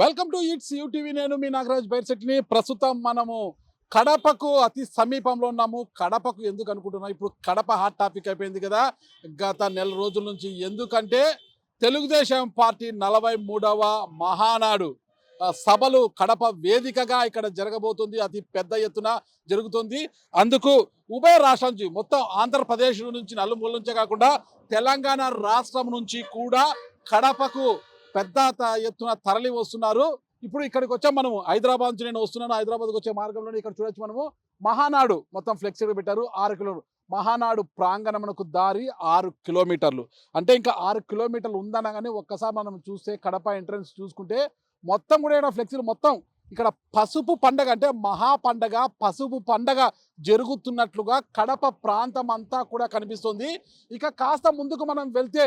Welcome to it's UTV నేను మీ నాగరాజ్ బైర్శెట్టిని. ప్రస్తుతం మనము కడపకు అతి సమీపంలో ఉన్నాము. కడపకు ఎందుకు అనుకుంటున్నాం? ఇప్పుడు కడప హాట్ టాపిక్ అయిపోయింది కదా. గత నెల రోజుల నుంచి ఎందుకంటే తెలుగుదేశం పార్టీ నలభై మూడవ మహానాడు సభలు కడప వేదికగా ఇక్కడ జరగబోతుంది. అతి పెద్ద ఎత్తున జరుగుతుంది. అందుకు ఉభయ రాష్ట్రం నుంచి మొత్తం ఆంధ్రప్రదేశ్ నుంచి నలుమూల నుంచే కాకుండా తెలంగాణ రాష్ట్రం నుంచి కూడా కడపకు పెద్ద ఎత్తున తరలి వస్తున్నారు. ఇప్పుడు ఇక్కడికి వచ్చాం మనము. హైదరాబాద్ నుంచి నేను వస్తున్నాను. హైదరాబాద్కి వచ్చే మార్గంలో ఇక్కడ చూడొచ్చు మనము. మహానాడు మొత్తం ఫ్లెక్సీలు పెట్టారు. ఆరు కిలోమీటర్లు మహానాడు ప్రాంగణమునకు దారి ఆరు కిలోమీటర్లు. అంటే ఇంకా ఆరు కిలోమీటర్లు ఉందనగానే ఒక్కసారి మనం చూస్తే కడప ఎంట్రన్స్ చూసుకుంటే మొత్తం కూడా ఇక్కడ ఫ్లెక్సీలు మొత్తం ఇక్కడ పసుపు పండగ అంటే మహా పండగ. పసుపు పండగ జరుగుతున్నట్లుగా కడప ప్రాంతం అంతా కూడా కనిపిస్తుంది. ఇక కాస్త ముందుకు మనం వెళ్తే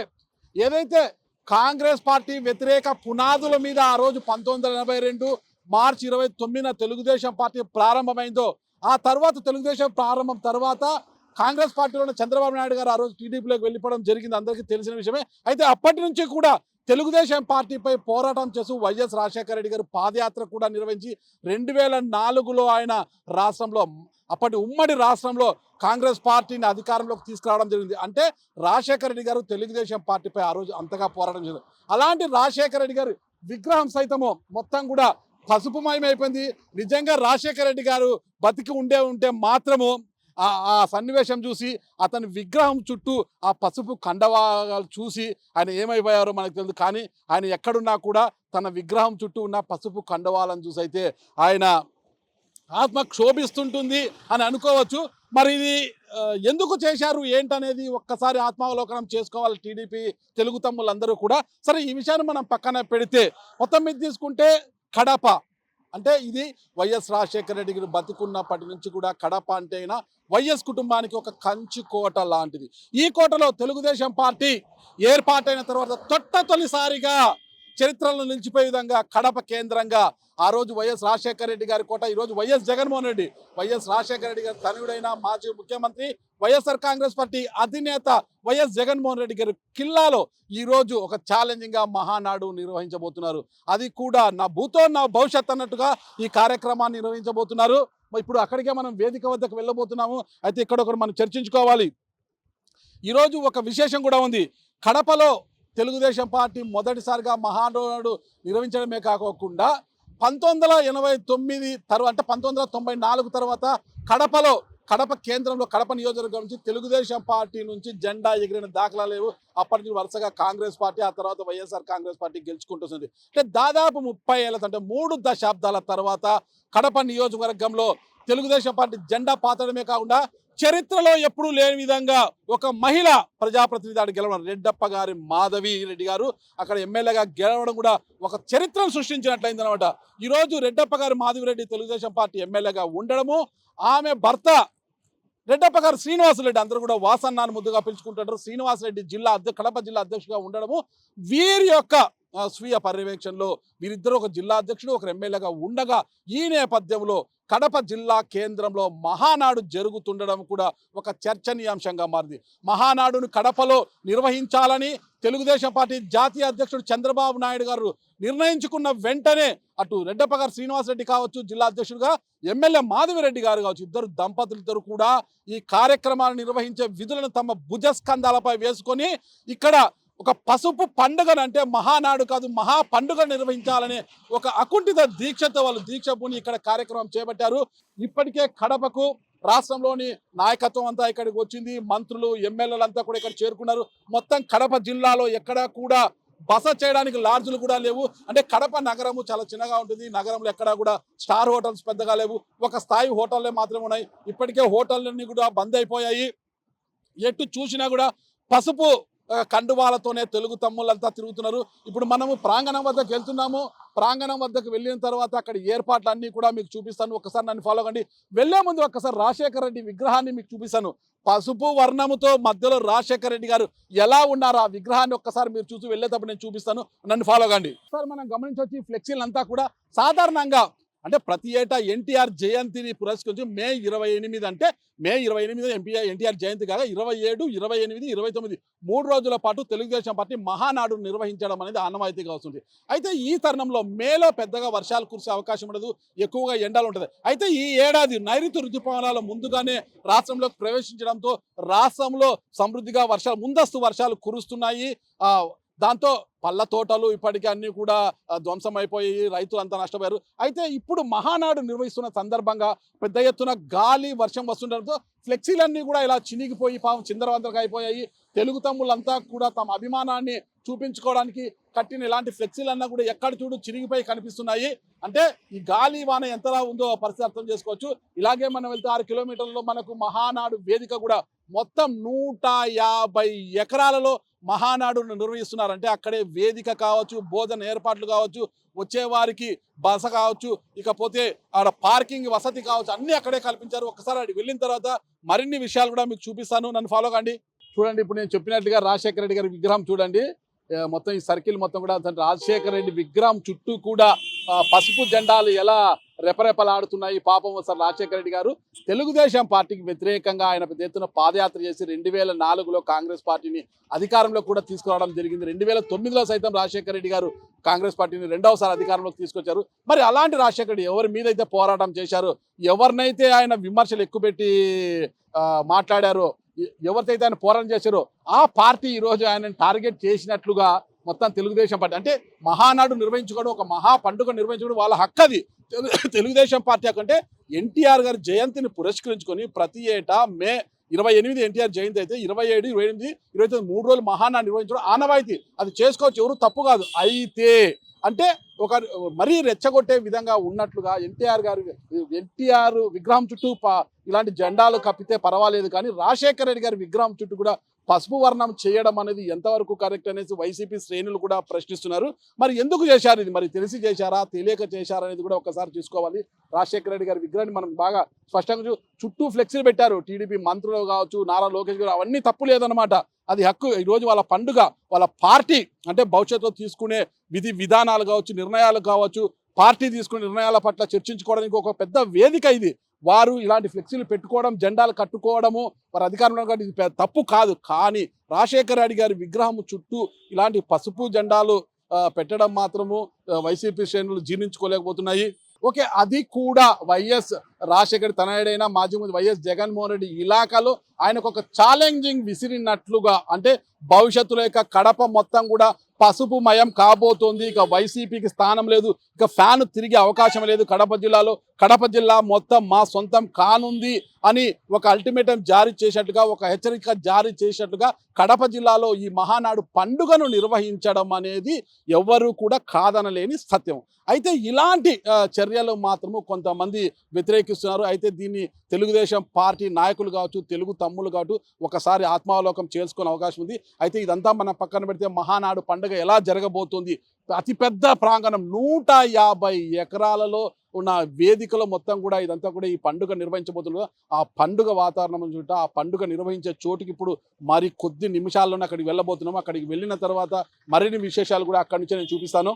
ఏదైతే కాంగ్రెస్ పార్టీ వ్యతిరేక పునాదుల మీద ఆ రోజు పంతొమ్మిది వందల ఎనభై రెండు మార్చి ఇరవై తొమ్మిదిన తెలుగుదేశం పార్టీ ప్రారంభమైందో ఆ తర్వాత తెలుగుదేశం ప్రారంభం తర్వాత కాంగ్రెస్ పార్టీలో చంద్రబాబు నాయుడు గారు ఆ రోజు టీడీపీలోకి వెళ్ళిపోవడం జరిగింది. అందరికీ తెలిసిన విషయమే. అయితే అప్పటి నుంచి కూడా తెలుగుదేశం పార్టీపై పోరాటం చేస్తూ వైఎస్ రాజశేఖర రెడ్డి గారు పాదయాత్ర కూడా నిర్వహించి రెండు వేల నాలుగులో ఆయన రాష్ట్రంలో అప్పటి ఉమ్మడి రాష్ట్రంలో కాంగ్రెస్ పార్టీని అధికారంలోకి తీసుకురావడం జరిగింది. అంటే రాజశేఖర రెడ్డి గారు తెలుగుదేశం పార్టీపై ఆ రోజు అంతగా పోరాటం చేశారు అలాంటి రాజశేఖర రెడ్డి గారు విగ్రహం సైతము మొత్తం కూడా పసుపుమయమైపోయింది. నిజంగా రాజశేఖర రెడ్డి గారు బతికి ఉండే ఉంటే మాత్రము ఆ ఆ సన్నివేశం చూసి అతని విగ్రహం చుట్టూ ఆ పసుపు కండవాలు చూసి ఆయన ఏమైపోయారో మనకు తెలియదు. కానీ ఆయన ఎక్కడున్నా కూడా తన విగ్రహం చుట్టూ ఉన్న పసుపు కండవాలను చూసి అయితే ఆయన ఆత్మ క్షోభిస్తుంటుంది అని అనుకోవచ్చు. మరి ఇది ఎందుకు చేశారు? ఏంటనేది ఒక్కసారి ఆత్మావలోకనం చేసుకోవాలి టీడీపీ తెలుగు తమ్ములందరూ కూడా. సరే ఈ విషయాన్ని మనం పక్కన పెడితే మొత్తం మీద తీసుకుంటే కడప. అంటే ఇది వైఎస్ రాజశేఖర రెడ్డి గారు బతుకున్నప్పటి నుంచి కూడా కడప అంటే అయినా వైఎస్ కుటుంబానికి ఒక కంచి కోట లాంటిది. ఈ కోటలో తెలుగుదేశం పార్టీ ఏర్పాటైన తర్వాత తొట్ట తొలిసారిగా చరిత్రలో నిలిచిపోయే విధంగా కడప కేంద్రంగా ఆ రోజు వైఎస్ రాజశేఖర రెడ్డి గారి కోట ఈరోజు వైఎస్ జగన్మోహన్ రెడ్డి. వైఎస్ రాజశేఖర రెడ్డి గారి తనయుడైన మాజీ ముఖ్యమంత్రి వైఎస్ఆర్ కాంగ్రెస్ పార్టీ అధినేత వైఎస్ జగన్మోహన్ రెడ్డి గారి కిల్లాలో ఈరోజు ఒక ఛాలెంజింగ్గా మహానాడు నిర్వహించబోతున్నారు. అది కూడా నా భూతో నా భవిష్యత్ అన్నట్టుగా ఈ కార్యక్రమాన్ని నిర్వహించబోతున్నారు. ఇప్పుడు అక్కడికే మనం వేదిక వద్దకు వెళ్ళబోతున్నాము. అయితే ఇక్కడ ఒకరు మనం చర్చించుకోవాలి. ఈరోజు ఒక విశేషం కూడా ఉంది. కడపలో తెలుగుదేశం పార్టీ మొదటిసారిగా మహానోడు నిర్వహించడమే కాకోకుండా పంతొమ్మిది వందల ఎనభై తొమ్మిది తర్వాత అంటే పంతొమ్మిది వందల తొంభై నాలుగు తర్వాత కడపలో కడప కేంద్రంలో కడప నియోజకవర్గం నుంచి తెలుగుదేశం పార్టీ నుంచి జెండా ఎగిరిన దాఖలా లేవు. అప్పటి నుంచి వరుసగా కాంగ్రెస్ పార్టీ ఆ తర్వాత వైఎస్ఆర్ కాంగ్రెస్ పార్టీ గెలుచుకుంటుంది అంటే దాదాపు ముప్పై ఏళ్ళ అంటే మూడు దశాబ్దాల తర్వాత కడప నియోజకవర్గంలో తెలుగుదేశం పార్టీ జెండా పాతడమే కాకుండా చరిత్రలో ఎప్పుడూ లేని విధంగా ఒక మహిళ ప్రజాప్రతినిధి ఆడ గెలవడం. రెడ్డప్ప గారి మాధవి రెడ్డి గారు అక్కడ ఎమ్మెల్యేగా గెలవడం కూడా ఒక చరిత్రను సృష్టించినట్లయింది అనమాట ఈరోజు రెడ్డప్ప గారి మాధవి రెడ్డి తెలుగుదేశం పార్టీ ఎమ్మెల్యేగా ఉండడము ఆమె భర్త రెడ్డప్ప గారు శ్రీనివాసరెడ్డి అందరూ కూడా వాసన్నాను ముద్దుగా పిలుచుకుంటారు శ్రీనివాసరెడ్డి జిల్లా అధ్య కడప జిల్లా అధ్యక్షుడిగా ఉండడము వీరి యొక్క స్వీయ పర్యవేక్షణలో వీరిద్దరు ఒక జిల్లా అధ్యక్షుడు ఒక ఎమ్మెల్యేగా ఉండగా ఈ నేపథ్యంలో కడప జిల్లా కేంద్రంలో మహానాడు జరుగుతుండడం కూడా ఒక చర్చనీయాంశంగా మారింది. మహానాడును కడపలో నిర్వహించాలని తెలుగుదేశం పార్టీ జాతీయ అధ్యక్షుడు చంద్రబాబు నాయుడు గారు నిర్ణయించుకున్న వెంటనే అటు రెడ్డపగర్ శ్రీనివాసరెడ్డి కావచ్చు జిల్లా అధ్యక్షుడుగా ఎమ్మెల్యే మాధవిరెడ్డి గారు కావచ్చు ఇద్దరు దంపతులిద్దరు కూడా ఈ కార్యక్రమాలు నిర్వహించే విధులను తమ భుజస్కంధాలపై వేసుకొని ఇక్కడ ఒక పసుపు పండుగను అంటే మహానాడు కాదు మహా పండుగ నిర్వహించాలనే ఒక అకుంఠిత దీక్షతో వాళ్ళు దీక్ష పూని ఇక్కడ కార్యక్రమం చేపట్టారు. ఇప్పటికే కడపకు రాష్ట్రంలోని నాయకత్వం అంతా ఇక్కడికి వచ్చింది. మంత్రులు ఎమ్మెల్యేలు అంతా కూడా ఇక్కడ చేరుకున్నారు. మొత్తం కడప జిల్లాలో ఎక్కడా కూడా బస చేయడానికి లాడ్జులు కూడా లేవు. అంటే కడప నగరము చాలా చిన్నగా ఉంటుంది. నగరంలో ఎక్కడా కూడా స్టార్ హోటల్స్ పెద్దగా లేవు. ఒక స్థాయి హోటల్లే మాత్రమే ఉన్నాయి. ఇప్పటికే హోటళ్ళన్నీ కూడా బంద్ అయిపోయాయి. ఎటు చూసినా కూడా పసుపు కండువాలతోనే తెలుగు తమ్ముళ్ళంతా తిరుగుతున్నారు. ఇప్పుడు మనము ప్రాంగణం వద్దకు వెళ్తున్నాము. ప్రాంగణం వద్దకు వెళ్ళిన తర్వాత అక్కడ ఏర్పాట్లు అన్నీ కూడా మీకు చూపిస్తాను. ఒకసారి నన్ను ఫాలో కండి. వెళ్ళే ముందు ఒకసారి రాజశేఖర రెడ్డి విగ్రహాన్ని మీకు చూపిస్తాను. పసుపు వర్ణముతో మధ్యలో రాజశేఖర రెడ్డి గారు ఎలా ఉన్నారు? ఆ విగ్రహాన్ని ఒక్కసారి మీరు చూసి వెళ్ళేటప్పుడు నేను చూపిస్తాను. నన్ను ఫాలో కండి. సార్ మనం గమనించవచ్చు ఈ ఫ్లెక్సీలు అంతా కూడా సాధారణంగా అంటే ప్రతి ఏటా ఎన్టీఆర్ జయంతిని పురస్కరించి మే ఇరవై ఎనిమిది అంటే మే ఇరవై ఎనిమిది ఎంపీ ఎన్టీఆర్ జయంతి కాగా ఇరవై ఏడు ఇరవై ఎనిమిది ఇరవై తొమ్మిది మూడు రోజుల పాటు తెలుగుదేశం పార్టీ మహానాడు నిర్వహించడం అనేది ఆనవాయితీగా వస్తుంది. అయితే ఈ తరుణంలో మేలో పెద్దగా వర్షాలు కురిసే అవకాశం ఉండదు ఎక్కువగా ఎండలు ఉంటుంది. అయితే ఈ ఏడాది నైరుతి రుతుపవనాలు ముందుగానే రాష్ట్రంలోకి ప్రవేశించడంతో రాష్ట్రంలో సమృద్ధిగా వర్షాలు ముందస్తు వర్షాలు కురుస్తున్నాయి. దాంతో పళ్ళ తోటలు ఇప్పటికీ అన్ని కూడా ధ్వంసమైపోయి ధ్వంసం రైతులు అంతా నష్టపోయారు. అయితే ఇప్పుడు మహానాడు నిర్వహిస్తున్న సందర్భంగా పెద్ద ఎత్తున గాలి వర్షం వస్తుండటంతో ఫ్లెక్సీలన్నీ కూడా ఇలా చినిగిపోయి పాపం చిందరవందరకు అయిపోయాయి. తెలుగు తమ్ముళ్ళంతా కూడా తమ అభిమానాన్ని చూపించుకోవడానికి కట్టిన ఇలాంటి ఫ్లెక్సీలన్నా కూడా ఎక్కడ చూడు చిరిగిపోయి కనిపిస్తున్నాయి. అంటే ఈ గాలి వాన ఎంతలా ఉందో పరిస్థితి అర్థం చేసుకోవచ్చు. ఇలాగే మనం వెళ్తే ఆరు కిలోమీటర్లలో మనకు మహానాడు వేదిక కూడా మొత్తం నూట యాభై ఎకరాలలో మహానాడును నిర్వహిస్తున్నారంటే అక్కడే వేదిక కావచ్చు భోజన ఏర్పాట్లు కావచ్చు వచ్చే వారికి బస కావచ్చు ఇకపోతే ఆడ పార్కింగ్ వసతి కావచ్చు అన్ని అక్కడే కల్పించారు. ఒకసారి అక్కడికి వెళ్ళిన తర్వాత మరిన్ని విషయాలు కూడా మీకు చూపిస్తాను. నన్ను ఫాలో కండి. చూడండి ఇప్పుడు నేను చెప్పినట్టుగా రాజశేఖర రెడ్డి గారి విగ్రహం చూడండి. మొత్తం ఈ సర్కిల్ మొత్తం కూడా రాజశేఖర రెడ్డి విగ్రహం చుట్టూ కూడా పసుపు జెండాలు ఎలా రెపరెపలాడుతున్నాయి. పాపం సార్ రాజశేఖర రెడ్డి గారు. తెలుగుదేశం పార్టీకి వ్యతిరేకంగా ఆయన పెద్ద ఎత్తున పాదయాత్ర చేసి రెండు వేల నాలుగులో కాంగ్రెస్ పార్టీని అధికారంలో కూడా తీసుకురావడం జరిగింది. రెండు వేల తొమ్మిదిలో సైతం రాజశేఖర రెడ్డి గారు కాంగ్రెస్ పార్టీని రెండవసారి అధికారంలోకి తీసుకొచ్చారు. మరి అలాంటి రాజశేఖర రెడ్డి ఎవరి మీద అయితే పోరాటం చేశారు? ఎవరినైతే ఆయన విమర్శలు ఎక్కుపెట్టి పెట్టి మాట్లాడారో ఎవరితో ఆయన పోరాటం చేశారో ఆ పార్టీ ఈరోజు ఆయనను టార్గెట్ చేసినట్లుగా మొత్తం తెలుగుదేశం పార్టీ. అంటే మహానాడు నిర్వహించుకోవడం ఒక మహా పండుగ నిర్వహించుకోవడం వాళ్ళ హక్కు అది. తెలుగుదేశం పార్టీ అంటే ఎన్టీఆర్ గారి జయంతిని పురస్కరించుకొని ప్రతి ఏటా మే ఇరవై ఎనిమిది ఎన్టీఆర్ జయంతి అయితే ఇరవై ఏడు ఇరవై ఎనిమిది ఇరవై తొమ్మిది మూడు రోజులు మహానాడు నిర్వహించడం ఆనవాయితీ. అది చేసుకోవచ్చు ఎవరు తప్పు కాదు. అయితే అంటే ఒక మరీ రెచ్చగొట్టే విధంగా ఉన్నట్లుగా ఎన్టీఆర్ గారు ఎన్టీఆర్ విగ్రహం చుట్టూ ఇలాంటి జెండాలు కప్పితే పర్వాలేదు కానీ రాజశేఖర రెడ్డి గారి విగ్రహం చుట్టూ కూడా పసుపు వర్ణం చేయడం అనేది ఎంతవరకు కరెక్ట్ అనేసి వైసీపీ శ్రేణులు కూడా ప్రశ్నిస్తున్నారు. మరి ఎందుకు చేశారు ఇది? మరి తెలిసి చేశారా? తెలియక చేశారా అనేది కూడా ఒకసారి చూసుకోవాలి. రాజశేఖర రెడ్డి గారి విగ్రహాన్ని మనం బాగా స్పష్టంగా చుట్టూ ఫ్లెక్సీలు పెట్టారు. టీడీపీ మంత్రులు కావచ్చు నారా లోకేష్ గారు అవన్నీ తప్పు లేదనమాట అది హక్కు. ఈ రోజు వాళ్ళ పండుగ వాళ్ళ పార్టీ అంటే భవిష్యత్తులో తీసుకునే విధి విధానాలు కావచ్చు నిర్ణయాలు కావచ్చు పార్టీ తీసుకునే నిర్ణయాల పట్ల చర్చించుకోవడానికి ఒక పెద్ద వేదిక ఇది. వారు ఇలాంటి ఫ్లెక్సీలు పెట్టుకోవడం జెండాలు కట్టుకోవడము వారి అధికారంలో కానీ ఇది తప్పు కాదు. కానీ రాజశేఖర రెడ్డి గారి విగ్రహం చుట్టూ ఇలాంటి పసుపు జెండాలు పెట్టడం మాత్రము వైసీపీ శ్రేణులు జీర్ణించుకోలేకపోతున్నాయి. ఓకే అది కూడా వైఎస్ రాజశేఖర్ తనయుడైన మాజీ మంత్రి వైఎస్ జగన్మోహన్ రెడ్డి ఇలాకాలో ఆయనకు ఒక ఛాలెంజింగ్ విసిరినట్లుగా అంటే భవిష్యత్తులో యొక్క కడప మొత్తం కూడా పసుపు మయం కాబోతోంది. ఇక వైసీపీకి స్థానం లేదు. ఇక ఫ్యాన్ తిరిగే అవకాశం లేదు. కడప జిల్లాలో కడప జిల్లా మొత్తం మా సొంతం కానుంది అని ఒక అల్టిమేటం జారీ చేసినట్టుగా ఒక హెచ్చరిక జారీ చేసినట్టుగా కడప జిల్లాలో ఈ మహానాడు పండుగను నిర్వహించడం అనేది ఎవ్వరూ కూడా కాదనలేని సత్యం. అయితే ఇలాంటి చర్యలు మాత్రము కొంతమంది వ్యతిరేకిస్తున్నారు అయితే దీన్ని తెలుగుదేశం పార్టీ నాయకులు కావచ్చు తెలుగు తమ్ములు కావచ్చు ఒకసారి ఆత్మావలోకం చేసుకునే అవకాశం ఉంది. అయితే ఇదంతా మనం పక్కన పెడితే మహానాడు పండుగ ఎలా జరగబోతుంది? అతిపెద్ద ప్రాంగణం నూట యాభై ఎకరాలలో ఉన్న వేదికలో మొత్తం కూడా ఇదంతా కూడా ఈ పండుగ నిర్వహించబోతున్నారు. ఆ పండుగ వాతావరణం చూట ఆ పండుగ నిర్వహించే చోటుకి ఇప్పుడు మరి కొద్ది నిమిషాల్లోనే అక్కడికి వెళ్ళబోతున్నాము అక్కడికి వెళ్ళిన తర్వాత మరిన్ని విశేషాలు కూడా అక్కడి నుంచి నేను చూపిస్తాను.